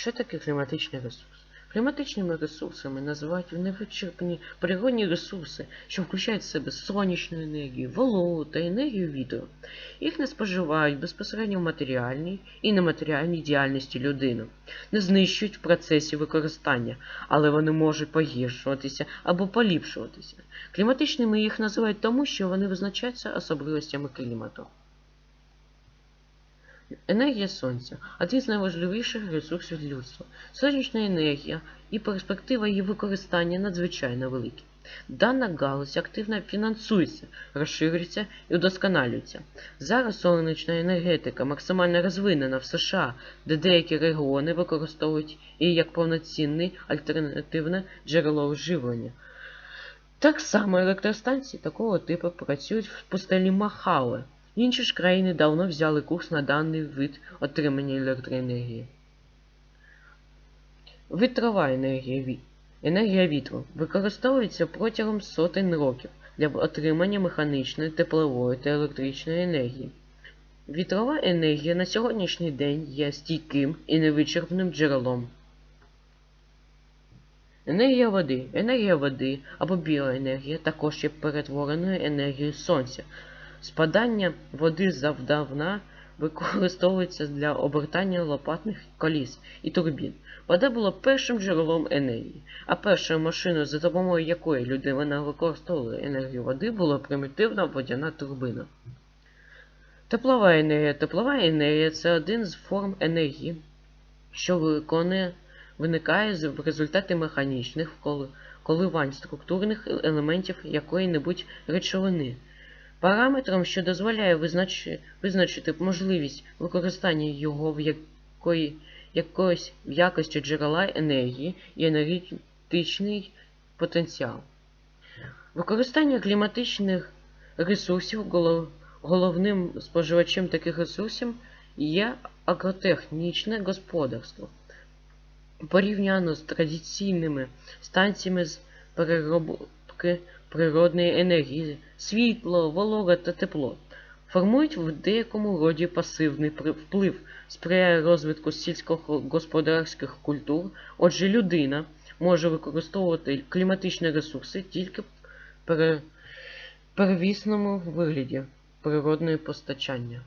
Що таке кліматичний ресурс? Кліматичними ресурсами називають невичерпні природні ресурси, що включають в себе сонячну енергію, вологу та енергію вітру. Їх не споживають безпосередньо в матеріальній і нематеріальній діяльності людини, не знищують в процесі використання, але вони можуть погіршуватися або поліпшуватися. Кліматичними їх називають тому, що вони визначаються особливостями клімату. Енергія сонця один з найважливіших ресурсів людства. Сонячна енергія і перспектива її використання надзвичайно великі. Дана галузь активно фінансується, розширюється і удосконалюється. Зараз сонячна енергетика максимально розвинена в США, де деякі регіони використовують її як повноцінне альтернативне джерело живлення. Так само електростанції такого типу працюють в пустелі Махале. Інші ж країни давно взяли курс на даний вид отримання електроенергії. Вітрова енергія, енергія вітру використовується протягом сотень років для отримання механічної, теплової та електричної енергії. Вітрова енергія на сьогоднішній день є стійким і невичерпним джерелом. Енергія води. Енергія води або біоенергія також є перетвореною енергією сонця. Спадання води завдавна використовується для обертання лопатних коліс і турбін. Вода була першим джерелом енергії, а першою машиною, за допомогою якої людина використовувала енергію води, була примітивна водяна турбина. Теплова енергія. Теплова енергія це один з форм енергії, що виконує, виникає в результаті механічних коливань структурних елементів якої-небудь речовини. Параметром, що дозволяє визнач... визначити можливість використання його в якої... якоїсь в якості джерела енергії і енергетичний потенціал. Використання кліматичних ресурсів голов... головним споживачем таких ресурсів є агротехнічне господарство. Порівняно з традиційними станціями з переробки природної енергії, світло, волога та тепло формують в деякому роді пасивний вплив, сприяє розвитку сільськогосподарських культур. Отже, людина може використовувати кліматичні ресурси тільки в первісному вигляді природної постачання.